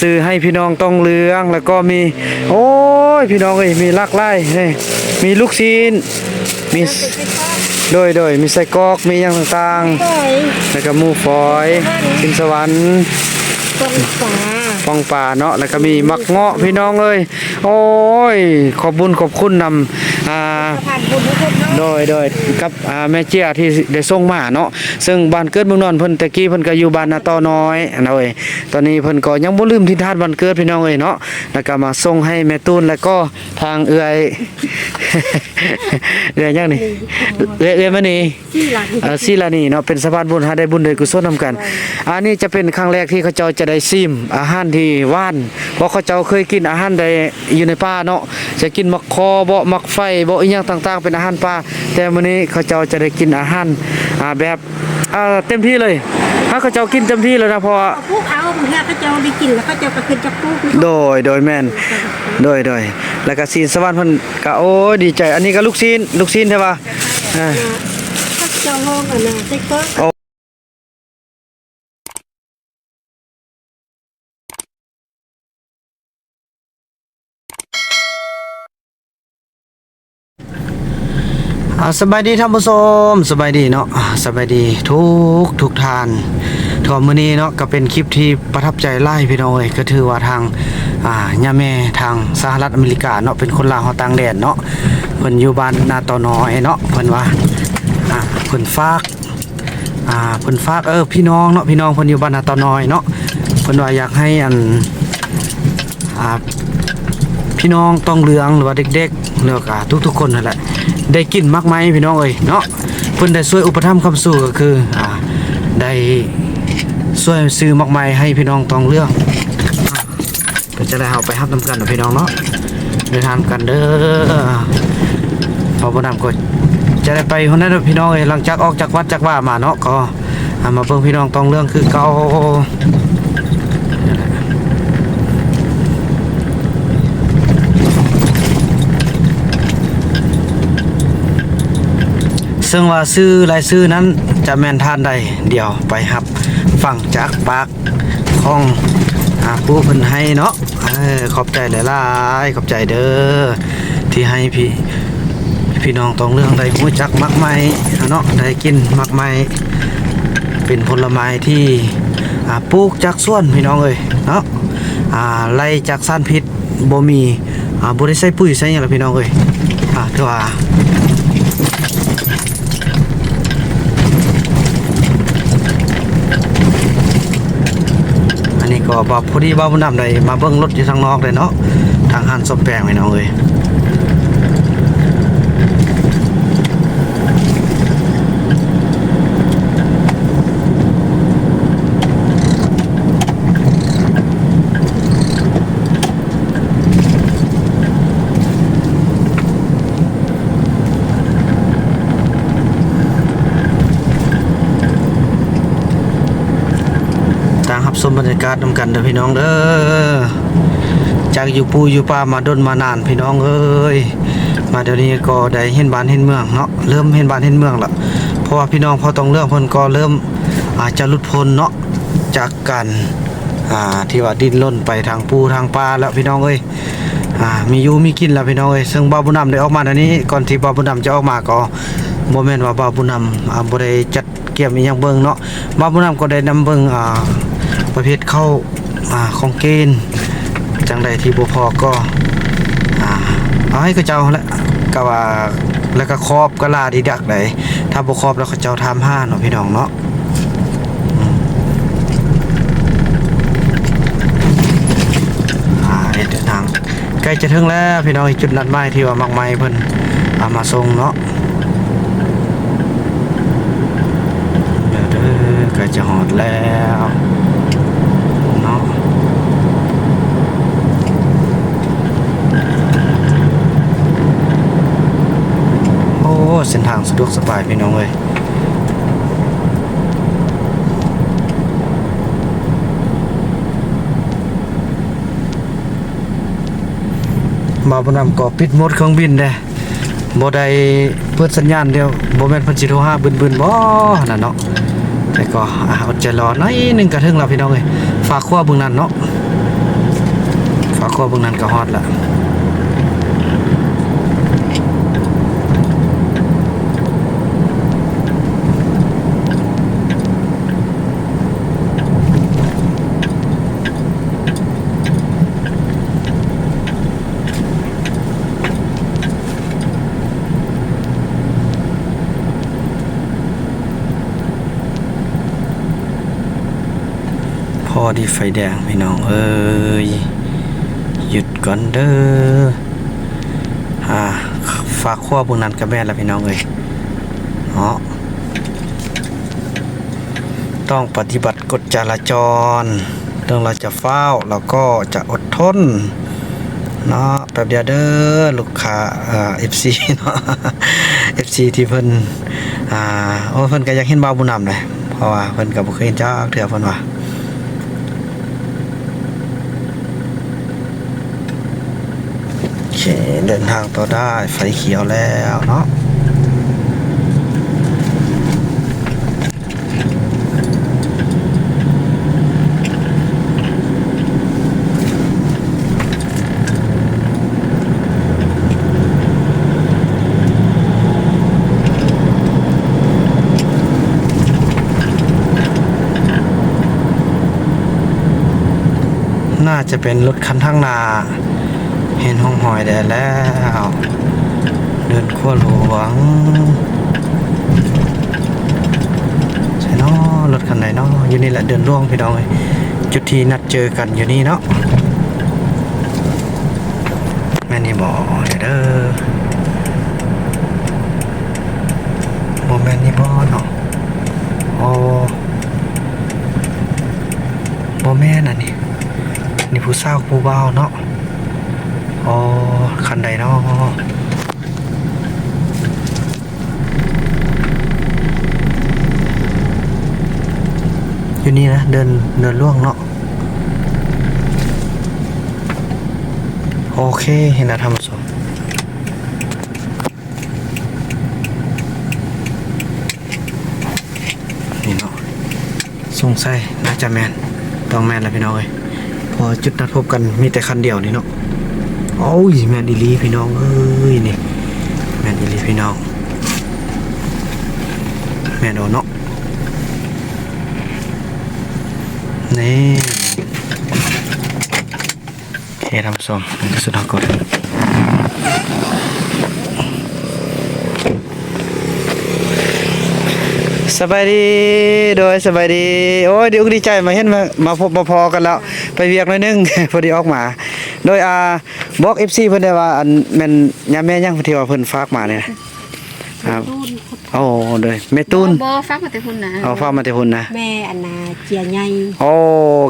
ซื้อให้พี่น้องต้องเลืองแล้วก็มี โอ้ยพี่น้องเอ้ยมีหลากหลายเฮ้ยมีลูกชิ้นมีโดยโดยมีไส้กรอกมีอย่างต่างใช่ๆแล้วก็หมูฝอยสิงสวรรค์ต้นปลาฟองป่าเนาะแล้วก็มีมักเงาะพี่น้องเอ้ยโอ้ยขอบบุญขอบคุณนำ อ่าผ่านบุญทุกคนเนาะโดยโดยกับอ่าแม่เจียที่ได้ส่งมาเนาะซึ่งบ้านเกิดเมืองนอนเพิ่นตะกี้เพิ่นก็อยู่บ้านนาตอน้อยนะเอ้ยตอนนี้เพิ่นก็ยังบ่ลืมทิศทานบ้านเกิดพี่น้องเอ้ยเนาะแล้วก็มาส่งให้แม่ตูนแล้วก็ทางเอื้อยเอื้อยยังนี่เอื้อยเอื้อยมานี่ที่หลังเอ่อศิลานี่เนาะเป็นสะพานบุญหาได้บุญได้กุศลนำกัน อันนี้จะเป็นครั้งแรกที่เขาเจ้าจะได้ซิมอาหารที่ว่านเพราะเขาเจ้าเคยกินอาหารใดอยู่ในป่าเนาะจะกินมักคอบ่มักไฟบ่อีหยังต่างๆ เป็นอาหารป่าแต่มื้อนี้เขาเจ้าจะได้กินอาหารอ่าแบบอ่าเต็มที่เลยถ้าเขาเจ้ากินเต็มที่แล้วนะเพราะว่าเอาพวกเอาเพื่อก็จะได้กินแล้วก็จะไปขึ้นจะพูกโดยโดยแม่นโดยโดยแล้วก็ซีนสวรรค์เพิ่นก็โอ้ยดีใจ อันนี้ก็ลูกซีนลูกซีนใช่ป่ะอ่าก็จะลองอันนั้นแต่ก็ อ่าสบายดีท่านผู้ชมสบายดีเนาะสบายดีทุกทุกทานทอมือนี้เนาะก็เป็นคลิปที่ประทับใจไล่พี่น้องเอ้ยก็ถือว่าทางอ่าย่าแม่ทางสหรัฐอเมริกาเนาะเป็นคนลาวเฮาต่างแดนเนาะเพิ่นอยู่บ้านนาตอน้อยเนาะเพิ่นว่าอ่าเพิ่นฝากอ่าเพิ่นฝากเออพี่น้องเนาะพี่น้องเพิ่นอยู่บ้านนาตอน้อยเนาะเพิ่นว่าอยากให้อันอ่าพี่น้องต้องเลืองหรือว่าเด็ก ๆ เลือกอ่าทุกๆคนนั่นแหละได้กินมากไหมพี่น้องเอ้ยเนาะเพิ่นได้ช่วยอุปถัมภ์คำสู่ก็คืออ่าได้ช่วยซื้อมากไหมให้พี่น้องต้องเรื่องก็จะได้เอาไปรับนำกันพี่น้องเนาะเดินทางกันเด้อพอบ่นำก็จะได้ไปคนนั้นเด้อพี่น้องเอ้ยหลังจากออกจากวัดจากว่ามาเนาะก็มาเบิ่งพี่น้องต้องเรื่องคือเก่า ซึ่งว่าซื้อรายซื้อนั้นจะแม่นท่านใดเดี๋ยวไปหับฟังจากปากของอาผู้เพิ่นให้เนาะเออขอบใจหลายๆขอบใจเด้อที่ให้พี่พี่น้องต้องเรื่องได้รู้จักมักไม้เนาะได้กินมักไม้เป็นผลไม้ที่อาปลูกจากสวนพี่น้องเอ้ยเนาะอาไล่จากสารพิษบ่มีอาบ่ได้ใส่ปุ๋ยใส่หยังล่ะพี่น้องเอ้ยอ่าถือว่า อันนี้ก็บอกพอดีบ่าบุญดำได้มาเบิ่งรถอยู่ทางนอกเลยเนาะทางหันสมแปงไปเน้องเลย บรรยากาศนำกันเด้อพี่น้องเด้อจากอยู่ปูอยู่ป่ามาดนมานานพี่น้องเอ้ยมาเดี๋ยวนี้ก็ได้เห็นบ้านเห็นเมืองเนาะเริ่มเห็นบ้านเห็นเมืองละเพราะว่าพี่น้องพอต้องเรื่องเพิ่นก็เริ่มอาจจะหลุดพ้นเนาะจากการอ่าที่ว่าดิ้นร่นไปทางปูทางป่าแล้วพี่น้องเอ้ยอ่ามีอยู่มีกินแล้วพี่น้องเอ้ยซึ่งบาบุญนำได้ออกมาเดี๋ยวนี้ ก่อนที่บาบุญนำจะออกมาก็บ่แม่นว่าบาบุนำอ่าบ่ได้จัดเกี่ยมอีหยังเบิ่งเนาะบาบุญนำก็ได้นำเบิ่งอ่า ประเภทเข้าอ่าของเกณฑ์จังใดที่บ่พอก็อ่าเอาให้เขาเจ้าและก็ว่าแล้วก็ครอบก็ลาดีดักได้ถ้าบ่ครอบแล้วเขาเจ้าทำห้าเนาะพี่น้องเนาะอ่าเดินทางใกล้จะถึงแล้วพี่น้องจุดนัดหมายที่ว่ามักไม้เพิ่นเอามาส่งเนาะเดี๋ยวเด้อใกล้จะหอดแล้ว เนาะโอ้เส้นทางสะดวกสบายพี่น้องเอ้ยมาบนำก็ปิดหมดเครื่องบินเด้บ่ได้เปิดสัญญาณเดียวบ่แม่นเพิ่นสิโทรหาบึนๆบ่นั่นเนาะแต่ก็อาอดใจรอหน้อยหนึงก็ถึงแล้วพี่น้องเอ้ยฝากครัวเบิ่งนั่นเนาะฝาครัวเบิ่งนั้นก็ฮอดละ ไฟแดงพี่น้องเอ้ยหยุดก่อนเด้ออ่าฝากครัวเบิ่งนั้นกับแม่นละพี่น้องเอ้ยเนาะต้องปฏิบัติกฎจราจรเรื่องเราจะเฝ้าเราก็จะอดทนเนาะแป๊บเดียวเด้อลูกค้าเอ่อ FC เนาะ FC ที่เพิ่นอ่าโอ้เพิ่นก็อยากเห็นบ่าวบุญนำเลยเพราะว่าเพิ่นก็บ่เคยเห็นจักเทื่อเพิ่นว่าโอ เคเดินทางต่อได้ไฟเขียวแล้วเนาะน่าจะเป็นรถคันทางหน้า ห็นห้องหอยได้แล้ว เดินขั้วหลวงใช่เนาะรถคันไหนเนาะอยู่นี่แหละเดินล่วงพี่น้องเอ้ยจุดที่นัดเจอกันอยู่นี่เนาะแม่นี่บอกเด้อโมแมนนี่บอเนาะโอ้โมแม่นอันนี้นี่ผู้สาวกับผู้บ่าวเนาะ อ๋อคันใดเนาะอยู่นี่นะ เดินเดินล่วงเนาะโอเค เห็นแล้วทำสมนี่เนาะสงสัยน่าจะแมนต้องแมนแล้วพี่น้องเอ้ยพอจุดนัดพบกันมีแต่คันเดียวนี่เนาะ โอ้ยแมนอีลีพี่น้องเอ้ยนี่แมนอีลีพี่น้องแมนโอเนาะนี่โอเคท่านผู้ชมนี่ก็สุดท้าก่อนสบายดีโดยสบายดี โอ้ยดีอกดีใจมาเห็นมามาพบมาพอกันแล้ว ไปเวียกหน่อยนึง พอดีออกมา โดยอ่าบอก FC เพิ่นได้ว่าอันแม่นยามแม่ยังที่ว่าเพิ่นฝากมาเนี่ยนะครับตูนโอ้โดยแม่ตูนบ่ฟักมาแต่คุณนะเอาฝากมาแต่พุ่นนะแม่อันนาเจียใหญ่โอ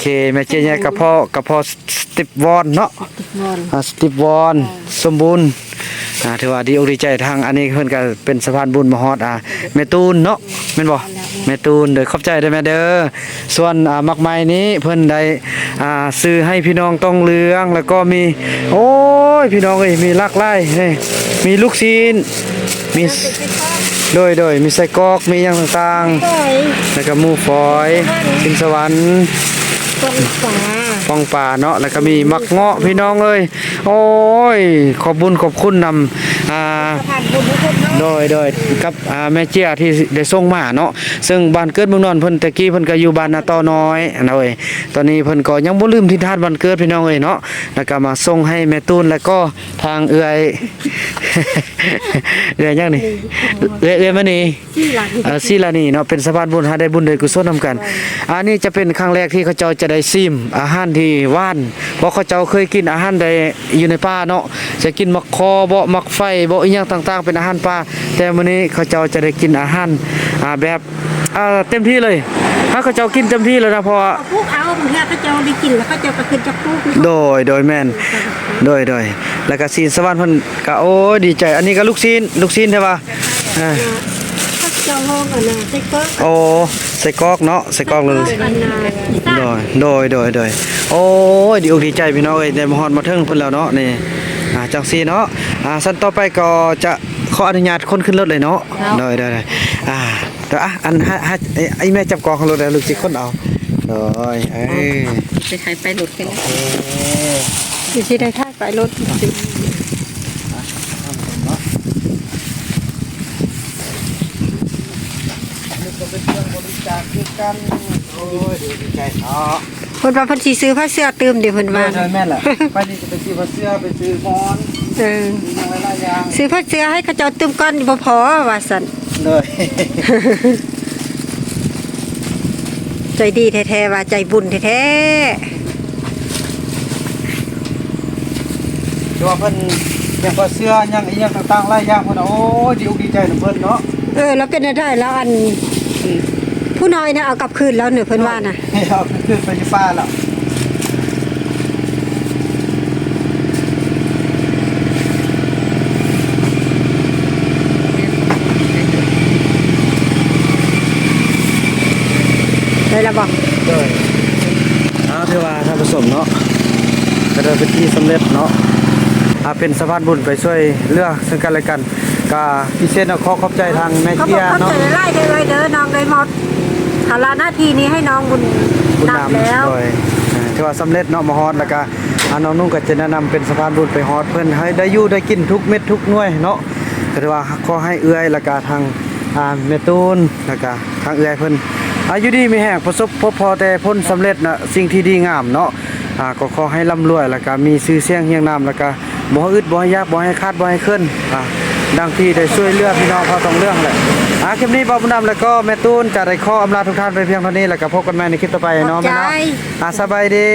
เคแม่เจยกระเพาะกระเพาะสติปวอนเนาะติดบอลอ่าสติปวอนสมบูรณ์ อ่าถือว่าดีอกดีใจทางอันนี้เพิ่นก็เป็นสะพานบุญมาฮอดอ่าแม่ตูนเนาะแม่นบ่แม่ตูนเด้อขอบใจเด้อแม่เด้อส่วนอ่ามักไม้นี้เพิ่นได้อ่าซื้อให้พี่น้องต้องเลืองแล้วก็มีโอ้ยพี่น้องเอ้ยมีหลากหลายเฮ้ยมีลูกชิ้นมีโดยโดยมีไส้กรอกมีอย่างต่างๆแล้วก็หมูฝอยกินสวรรค์ต้นฝา ฟองป่าเนาะแล้วก็มีมักเงาะพี่น้องเอ้ยโอ้ยขอบบุญขอบคุณนำ อ่าผ่านบุญทุกคนเนาะโดยโดยกับอ่าแม่เจียที่ได้ส่งมาเนาะซึ่งบ้านเกิดเมืองนอนเพิ่นตะกี้เพิ่นก็อยู่บ้านนาตอน้อยนะเอ้ยตอนนี้เพิ่นก็ยังบ่ลืมทิศทานบ้านเกิดพี่น้องเอ้ยเนาะแล้วก็มาส่งให้แม่ตูนแล้วก็ทางเอื้อยเอื้อยยังนี่เอื้อยเอื้อยมานี่ที่หลังเอ่อซีลานี่เนาะเป็นสะพานบุญหาได้บุญได้กุศลนำกัน อันนี้จะเป็นครั้งแรกที่เขาเจ้าจะได้ซิมอาหารที่ว่านเพราะเขาเจ้าเคยกินอาหารใดอยู่ในป่าเนาะจะกินมักคอบ่มักไฟบ่อีหยังต่างๆ เป็นอาหารป่าแต่มื้อนี้เขาเจ้าจะได้กินอาหารอ่าแบบอ่าเต็มที่เลยถ้าเขาเจ้ากินเต็มที่แล้วนะเพราะว่าเอาพวกเอาเพื่อเขาเจ้าได้กินแล้วเขาเจ้าก็ขึ้นจากปุ๊กโดยโดยแม่นโดยโดยแล้วก็ซีนสวรรค์เพิ่นก็โอ้ยดีใจ อันนี้ก็ลูกซีนลูกซีนใช่ป่ะอ่าเขาเจ้าห้องอันนาเซ็กเกอร์โอ้ใส่กรอกเนาะใส่กรอกเลยอันนาอีซ่าโดยโดยโดยโดยโอ้ยดีอกดีใจพี่น้องเอ้ยได้มาฮอดมาถึงเพิ่นแล้วเนาะนี่อ่า จังซี่เนาะอ่าสั้นต่อไปก็จะขออนุญาตคนขึ้นรถเลยเนาะโดยโดยโดยอ่าเดี๋ยวอะอันฮะฮะไอ้ไอ้แม่จับกองของรถแล้วลูกสิคนเอาโดยเอ้ยไปใช้ไปหลุดกันโอ้อยู่ที่ได้ท่าไปรถสินี่ก็เป็นเครื่องบริจาคคือกันโอ้ยดีใจเนาะ เพิ่นว่าเพิ่นสิซื้อผ้าเสื้อเติมเดี๋ยวเพิ่นว่าใช่แม่นแหละไปนี่ก็ไปซื้อผ้าเสื้อไปซื้อหมอนเออมีอย่างหลายๆอย่างซื้อผ้าเสื้อให้เขาเจ้าเติมก่อนบ่พอว่าซั่นเลย ใจดีแท้ๆว่าใจบุญแท้คือว่าเพิ่นอย่างผ้าเสื้ออย่างอีหยังต่างๆหลายอย่างเพิ่นน่ะโอ้ยดีอกดีใจนำเพิ่นเนาะ ๆเออแล้วเป็นได้แล้วอัน ผู้น้อยนะเอากลับคืนแล้วเนี่ยเพิ่นว่าน่ะให้เอาขึ้นไปที่ฟ้าแล้วได้แล้วบ่เลยเอาเทว่าท่านผู้ชมเนาะก็ได้เป็นที่สำเร็จเนาะอ่าเป็นสะพานบุญไปช่วยเหลือซึ่งกันและกันก็พิเศษเนาะขอขอบใจทางแม่เขาบเจีอกยเขาเนาะใจไล่ได้ไว้เด้อน้องได้หมด ภาระหน้าที่นี้ให้น้องบุญบุญนับนำแล้ว โดยอ่าถือว่าสำเร็จเนาะมาฮอดแล้วก็อ่าน้องนุ่งก็จะแนะนำเป็นสะพานบุญไปฮอดเพิ่นให้ได้อยู่ได้กินทุกเม็ดทุกหน่วยเนาะก็ถือว่าขอให้เอื้อยแล้วก็ทางอ่าแม่ตูนแล้วก็ทางเอื้อยเพิ่นอายุดีมีแห่งประสบพบพอแต่พ้นสำเร็จนะสิ่งที่ดีงามเนาะอ่าก็ขอให้ร่ำรวยแล้วก็มีชื่อเสียงเฮียงนามแล้วก็ บ่ให้อึดบ่ให้ยากบ่ให้คาดบ่ให้เคลื่อนอ่าดังที่ได้ช่วยเหลือพี่น้องเขาต้องเรื่องแหละอ่าคลิปนี้บ่าวบุญนำแล้วก็แม่ตูนจะได้ขออำลาทุกท่านไปเพียงเท่านี้แล้วก็พบกันใหม่ในคลิปต่อไปเนาะแม่เนาะขอบใจอะสบายดี